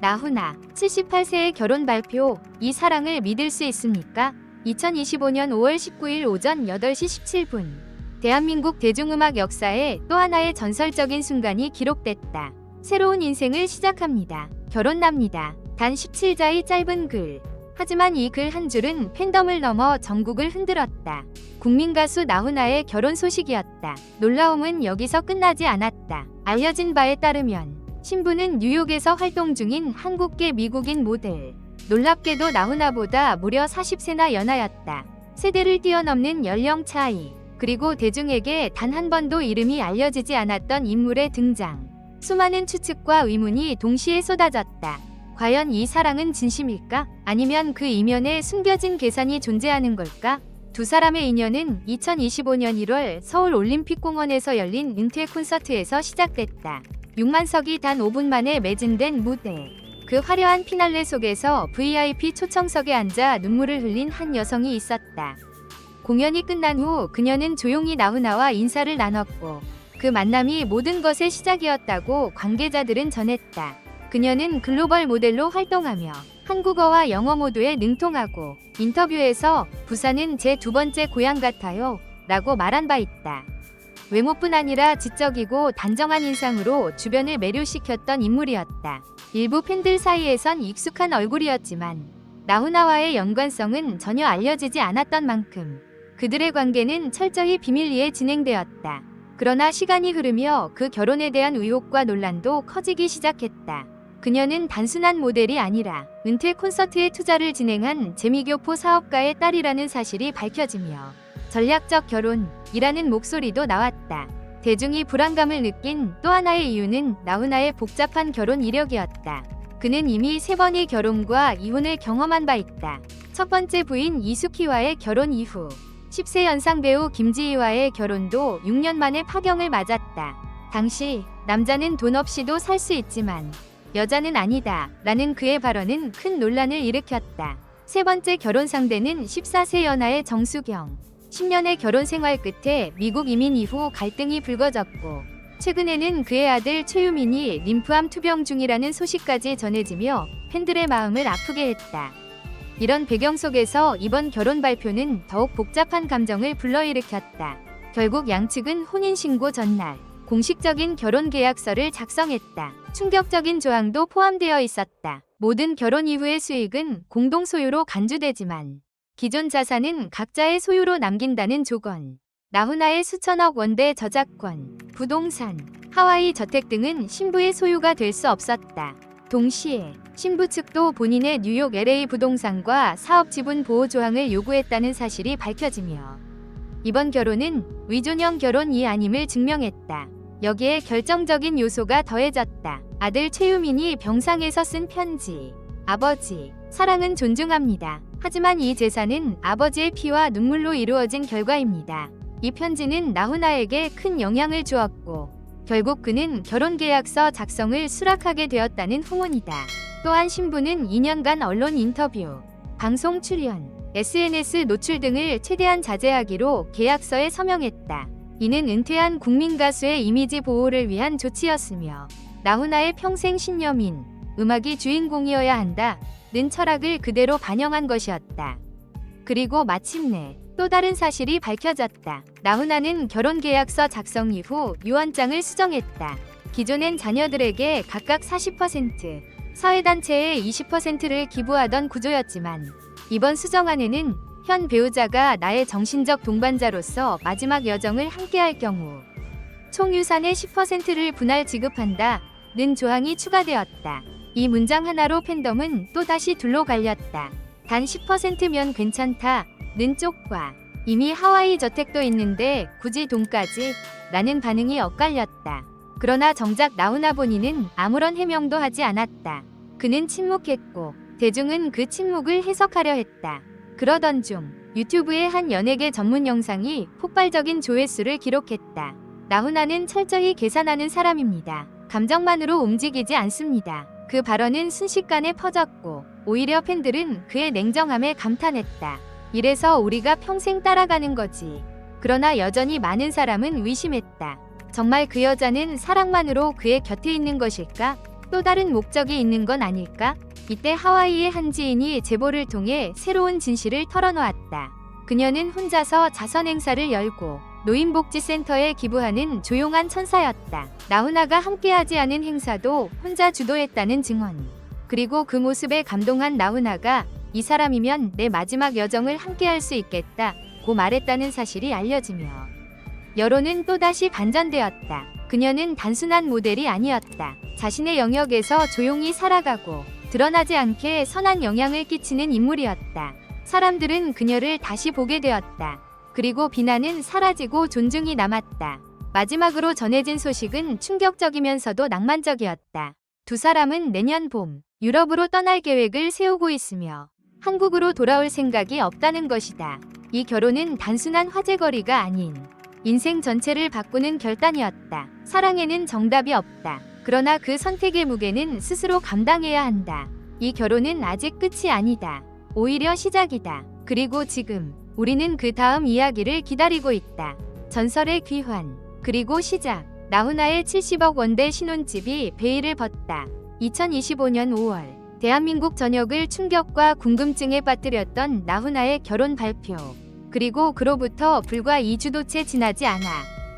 나훈아 78세의 결혼 발표. 이 사랑을 믿을 수 있습니까? 2025년 5월 19일 오전 8시 17분. 대한민국 대중음악 역사에 또 하나의 전설적인 순간이 기록됐다. 새로운 인생을 시작합니다. 결혼납니다. 단 17자의 짧은 글. 하지만 이 글 한 줄은 팬덤을 넘어 전국을 흔들었다. 국민 가수 나훈아의 결혼 소식이었다. 놀라움은 여기서 끝나지 않았다. 알려진 바에 따르면 신부는 뉴욕에서 활동 중인 한국계 미국인 모델. 놀랍게도 나훈아보다 무려 40세나 연하였다. 세대를 뛰어넘는 연령 차이. 그리고 대중에게 단 한 번도 이름이 알려지지 않았던 인물의 등장. 수많은 추측과 의문이 동시에 쏟아졌다. 과연 이 사랑은 진심일까? 아니면 그 이면에 숨겨진 계산이 존재하는 걸까? 두 사람의 인연은 2025년 1월 서울 올림픽공원에서 열린 은퇴 콘서트에서 시작됐다. 6만석이 단 5분 만에 매진된 무대. 그 화려한 피날레 속에서 VIP 초청석에 앉아 눈물을 흘린 한 여성이 있었다. 공연이 끝난 후 그녀는 조용히 나훈아와 인사를 나눴고 그 만남이 모든 것의 시작이었다고 관계자들은 전했다. 그녀는 글로벌 모델로 활동하며 한국어와 영어 모두에 능통하고 인터뷰에서 부산은 제 두 번째 고향 같아요 라고 말한 바 있다. 외모뿐 아니라 지적이고 단정한 인상으로 주변을 매료시켰던 인물이었다. 일부 팬들 사이에선 익숙한 얼굴이었지만 나훈아와의 연관성은 전혀 알려지지 않았던 만큼 그들의 관계는 철저히 비밀리에 진행되었다. 그러나 시간이 흐르며 그 결혼에 대한 의혹과 논란도 커지기 시작했다. 그녀는 단순한 모델이 아니라 은퇴 콘서트에 투자를 진행한 재미교포 사업가의 딸이라는 사실이 밝혀지며 전략적 결혼이라는 목소리도 나왔다. 대중이 불안감을 느낀 또 하나의 이유는 나훈아의 복잡한 결혼 이력이었다. 그는 이미 세 번의 결혼과 이혼을 경험한 바 있다. 첫 번째 부인 이수키와의 결혼 이후 10세 연상 배우 김지희와의 결혼도 6년 만에 파경을 맞았다. 당시 남자는 돈 없이도 살 수 있지만 여자는 아니다 라는 그의 발언은 큰 논란을 일으켰다. 세 번째 결혼 상대는 14세 연하의 정수경. 10년의 결혼 생활 끝에 미국 이민 이후 갈등이 불거졌고 최근에는 그의 아들 최유민이 림프암 투병 중이라는 소식까지 전해지며 팬들의 마음을 아프게 했다. 이런 배경 속에서 이번 결혼 발표는 더욱 복잡한 감정을 불러일으켰다. 결국 양측은 혼인신고 전날 공식적인 결혼 계약서를 작성했다. 충격적인 조항도 포함되어 있었다. 모든 결혼 이후의 수익은 공동 소유로 간주되지만 기존 자산은 각자의 소유로 남긴다는 조건. 나훈아의 수천억 원대 저작권, 부동산, 하와이 저택 등은 신부의 소유가 될 수 없었다. 동시에 신부 측도 본인의 뉴욕 LA 부동산과 사업 지분 보호 조항을 요구했다는 사실이 밝혀지며 이번 결혼은 위존형 결혼이 아님을 증명했다. 여기에 결정적인 요소가 더해졌다. 아들 최유민이 병상에서 쓴 편지. 아버지, 사랑은 존중합니다. 하지만 이 재산은 아버지의 피와 눈물로 이루어진 결과입니다. 이 편지는 나훈아에게 큰 영향을 주었고 결국 그는 결혼 계약서 작성을 수락하게 되었다는 후문이다. 또한 신부는 2년간 언론 인터뷰, 방송 출연, SNS 노출 등을 최대한 자제하기로 계약서에 서명했다. 이는 은퇴한 국민 가수의 이미지 보호를 위한 조치였으며 나훈아의 평생 신념인 음악이 주인공이어야 한다 는 철학을 그대로 반영한 것이었다. 그리고 마침내 또 다른 사실이 밝혀졌다. 나훈아는 결혼 계약서 작성 이후 유언장을 수정했다. 기존엔 자녀들에게 각각 40%, 사회단체에 20%를 기부하던 구조였지만 이번 수정안에는 현 배우자가 나의 정신적 동반자로서 마지막 여정을 함께할 경우 총 유산의 10%를 분할 지급한다 는 조항이 추가되었다. 이 문장 하나로 팬덤은 또다시 둘로 갈렸다. 단 10%면 괜찮다 는 쪽과 이미 하와이 저택도 있는데 굳이 돈까지 라는 반응이 엇갈렸다. 그러나 정작 나훈아 본인은 아무런 해명도 하지 않았다. 그는 침묵했고 대중은 그 침묵을 해석하려 했다. 그러던 중 유튜브의 한 연예계 전문 영상이 폭발적인 조회수를 기록했다. 나훈아는 철저히 계산하는 사람입니다. 감정만으로 움직이지 않습니다. 그 발언은 순식간에 퍼졌고 오히려 팬들은 그의 냉정함에 감탄했다. 이래서 우리가 평생 따라가는 거지. 그러나 여전히 많은 사람은 의심했다. 정말 그 여자는 사랑만으로 그의 곁에 있는 것일까? 또 다른 목적이 있는 건 아닐까? 이때 하와이의 한 지인이 제보를 통해 새로운 진실을 털어놓았다. 그녀는 혼자서 자선 행사를 열고 노인복지센터에 기부하는 조용한 천사였다. 나훈아가 함께하지 않은 행사도 혼자 주도했다는 증언. 그리고 그 모습에 감동한 나훈아가 이 사람이면 내 마지막 여정을 함께할 수 있겠다. 고 말했다는 사실이 알려지며 여론은 또다시 반전되었다. 그녀는 단순한 모델이 아니었다. 자신의 영역에서 조용히 살아가고 드러나지 않게 선한 영향을 끼치는 인물이었다. 사람들은 그녀를 다시 보게 되었다. 그리고 비난은 사라지고 존중이 남았다. 마지막으로 전해진 소식은 충격적이면서도 낭만적이었다. 두 사람은 내년 봄 유럽으로 떠날 계획을 세우고 있으며 한국으로 돌아올 생각이 없다는 것이다. 이 결혼은 단순한 화제거리가 아닌 인생 전체를 바꾸는 결단이었다. 사랑에는 정답이 없다. 그러나 그 선택의 무게는 스스로 감당해야 한다. 이 결혼은 아직 끝이 아니다. 오히려 시작이다. 그리고 지금 우리는 그 다음 이야기를 기다리고 있다. 전설의 귀환. 그리고 시작. 나훈아의 70억 원대 신혼집이 베일을 벗다. 2025년 5월. 대한민국 전역을 충격과 궁금증에 빠뜨렸던 나훈아의 결혼 발표. 그리고 그로부터 불과 2주도 채 지나지 않아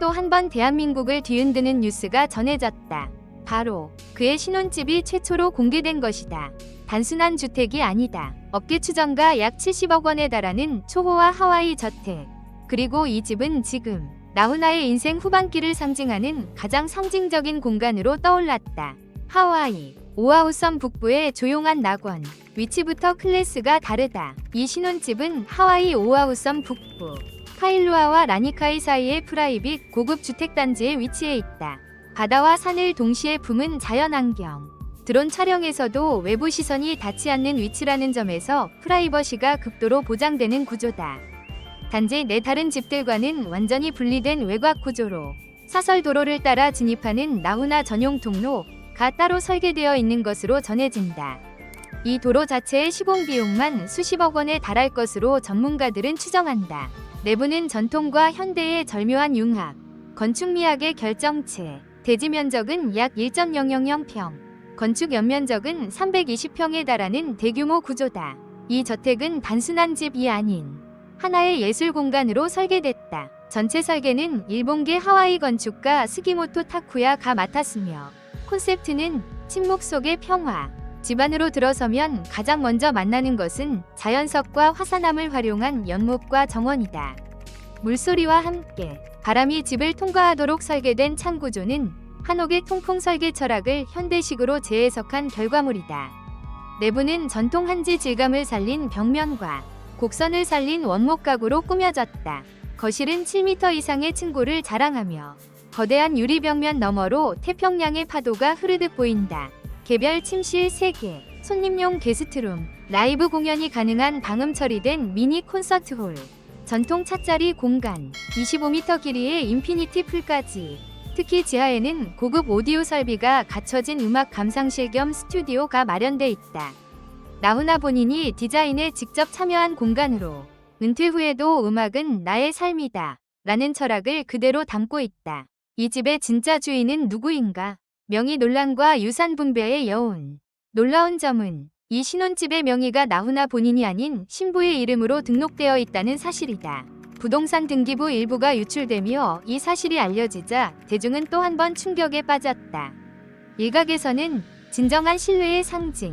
또 한 번 대한민국을 뒤흔드는 뉴스가 전해졌다. 바로 그의 신혼집이 최초로 공개된 것이다. 단순한 주택이 아니다. 업계 추정가 약 70억 원에 달하는 초호화 하와이 저택. 그리고 이 집은 지금 나훈아의 인생 후반기를 상징하는 가장 상징적인 공간으로 떠올랐다. 하와이 오아우섬 북부의 조용한 낙원. 위치부터 클래스가 다르다. 이 신혼집은 하와이 오아우섬 북부 카일루아와 라니카이 사이의 프라이빗 고급 주택단지에 위치해 있다. 바다와 산을 동시에 품은 자연환경. 드론 촬영에서도 외부 시선이 닿지 않는 위치라는 점에서 프라이버시가 극도로 보장되는 구조다. 단지 내 다른 집들과는 완전히 분리된 외곽 구조로 사설 도로를 따라 진입하는 나훈아 전용 통로가 따로 설계되어 있는 것으로 전해진다. 이 도로 자체의 시공 비용만 수십억 원에 달할 것으로 전문가들은 추정한다. 내부는 전통과 현대의 절묘한 융합, 건축 미학의 결정체, 대지 면적은 약 1.000평, 건축 연면적은 320평에 달하는 대규모 구조다. 이 저택은 단순한 집이 아닌 하나의 예술 공간으로 설계됐다. 전체 설계는 일본계 하와이 건축가 스기모토 타쿠야가 맡았으며 콘셉트는 침묵 속의 평화, 집 안으로 들어서면 가장 먼저 만나는 것은 자연석과 화산암을 활용한 연못과 정원이다. 물소리와 함께 바람이 집을 통과하도록 설계된 창구조는 한옥의 통풍 설계 철학을 현대식으로 재해석한 결과물이다. 내부는 전통 한지 질감을 살린 벽면과 곡선을 살린 원목 가구로 꾸며졌다. 거실은 7m 이상의 층고를 자랑하며 거대한 유리 벽면 너머로 태평양의 파도가 흐르듯 보인다. 개별 침실 3개, 손님용 게스트룸, 라이브 공연이 가능한 방음 처리된 미니 콘서트홀, 전통 찻자리 공간, 25m 길이의 인피니티 풀까지. 특히 지하에는 고급 오디오 설비가 갖춰진 음악 감상실 겸 스튜디오가 마련돼 있다. 나훈아 본인이 디자인에 직접 참여한 공간으로 은퇴 후에도 음악은 나의 삶이다. 라는 철학을 그대로 담고 있다. 이 집의 진짜 주인은 누구인가? 명의 논란과 유산 분배의 여운. 놀라운 점은 이 신혼집의 명의가 나훈아 본인이 아닌 신부의 이름으로 등록되어 있다는 사실이다. 부동산 등기부 일부가 유출되며 이 사실이 알려지자 대중은 또 한 번 충격에 빠졌다. 일각에서는 진정한 신뢰의 상징,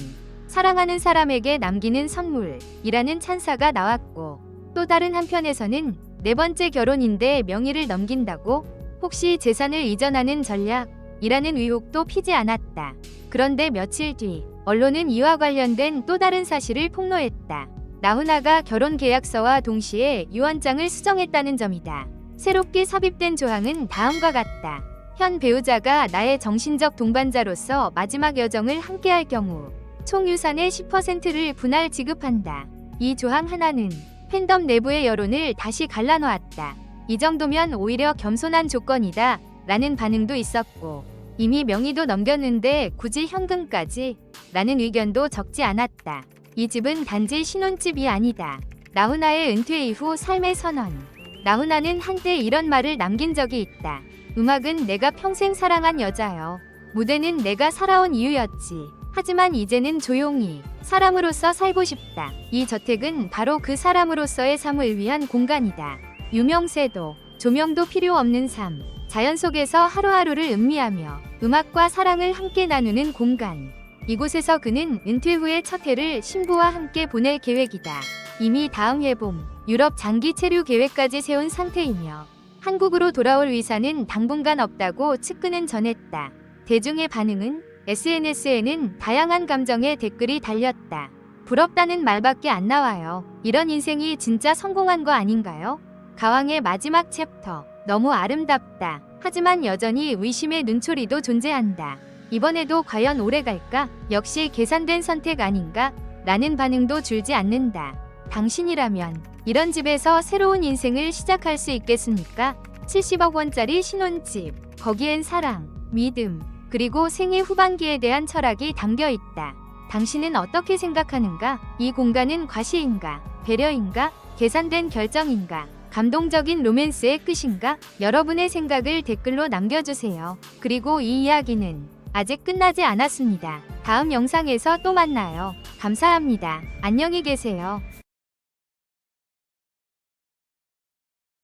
사랑하는 사람에게 남기는 선물이라는 찬사가 나왔고 또 다른 한편에서는 네 번째 결혼인데 명의를 넘긴다고 혹시 재산을 이전하는 전략이라는 의혹도 피지 않았다. 그런데 며칠 뒤 언론은 이와 관련된 또 다른 사실을 폭로했다. 나훈아가 결혼 계약서와 동시에 유언장을 수정했다는 점이다. 새롭게 삽입된 조항은 다음과 같다. 현 배우자가 나의 정신적 동반자로서 마지막 여정을 함께할 경우 총 유산의 10%를 분할 지급한다. 이 조항 하나는 팬덤 내부의 여론을 다시 갈라놓았다. 이 정도면 오히려 겸손한 조건이다. 라는 반응도 있었고 이미 명의도 넘겼는데 굳이 현금까지 라는 의견도 적지 않았다. 이 집은 단지 신혼집이 아니다. 나훈아의 은퇴 이후 삶의 선언. 나훈아는 한때 이런 말을 남긴 적이 있다. 음악은 내가 평생 사랑한 여자요. 무대는 내가 살아온 이유였지. 하지만 이제는 조용히 사람으로서 살고 싶다. 이 저택은 바로 그 사람으로서의 삶을 위한 공간이다. 유명세도, 조명도 필요 없는 삶. 자연 속에서 하루하루를 음미하며 음악과 사랑을 함께 나누는 공간. 이곳에서 그는 은퇴 후의 첫 해를 신부와 함께 보낼 계획이다. 이미 다음 해봄 유럽 장기 체류 계획까지 세운 상태이며 한국으로 돌아올 위사는 당분간 없다고 측근은 전했다. 대중의 반응은 SNS에는 다양한 감정의 댓글이 달렸다. 부럽다는 말밖에 안 나와요. 이런 인생이 진짜 성공한 거 아닌가요? 가왕의 마지막 챕터. 너무 아름답다. 하지만 여전히 의심의 눈초리도 존재한다. 이번에도 과연 오래 갈까? 역시 계산된 선택 아닌가? 라는 반응도 줄지 않는다. 당신이라면 이런 집에서 새로운 인생을 시작할 수 있겠습니까? 70억 원짜리 신혼집. 거기엔 사랑, 믿음, 그리고 생애 후반기에 대한 철학이 담겨 있다. 당신은 어떻게 생각하는가? 이 공간은 과시인가? 배려인가? 계산된 결정인가? 감동적인 로맨스의 끝인가? 여러분의 생각을 댓글로 남겨주세요. 그리고 이 이야기는 아직 끝나지 않았습니다. 다음 영상에서 또 만나요. 감사합니다. 안녕히 계세요.